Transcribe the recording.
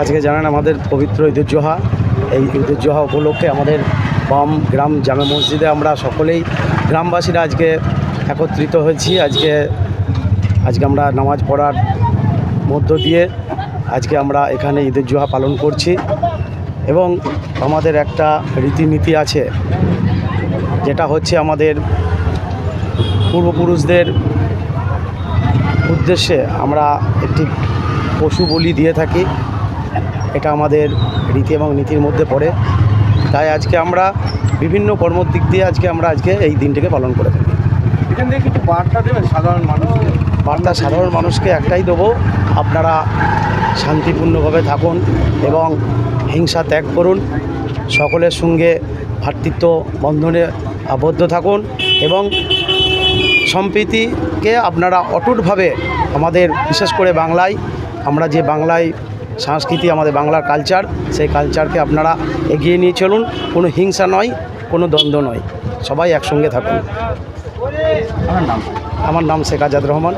আজকে জানান আমাদের পবিত্র ঈদুল জোহা এই ঈদুল জোহা উপলক্ষে আমাদের বাম গ্রাম জামে মসজিদে আমরা সকলেই গ্রামবাসীরা আজকে একত্রিত হয়েছি। আজকে আজকে আমরা নামাজ পড়ার মধ্য দিয়ে আজকে আমরা এখানে ঈদের জোহা পালন করছি এবং আমাদের একটা রীতিনীতি আছে, যেটা হচ্ছে আমাদের পূর্বপুরুষদের উদ্দেশ্যে আমরা একটি পশু বলি দিয়ে থাকি। এটা আমাদের রীতি এবং নীতির মধ্যে পড়ে। তাই আজকে আমরা বিভিন্ন কর্মর দিক দিয়ে আজকে আমরা আজকে এই দিনটিকে পালন করে থাকি। এখান থেকে কিছু বার্তা দেবেন সাধারণ মানুষকে? বার্তা সাধারণ মানুষকে একটাই দেবো আপনারা শান্তিপূর্ণভাবে থাকুন এবং হিংসা ত্যাগ করুন সকলের সঙ্গে ভ্রাতৃত্ব বন্ধনে আবদ্ধ থাকুন এবং সম্প্রীতিকে আপনারা অটুটভাবে আমাদের, বিশেষ করে বাংলায়, আমরা যে বাংলায় সংস্কৃতি, আমাদের বাংলার কালচার সেই কালচারকে আপনারা এগিয়ে নিয়ে চলুন। কোনো হিংসা নয়, কোনো দ্বন্দ্ব নয়। সবাই একসঙ্গে থাকুন। আমার নাম আমার নাম শেখ আজাদ রহমান।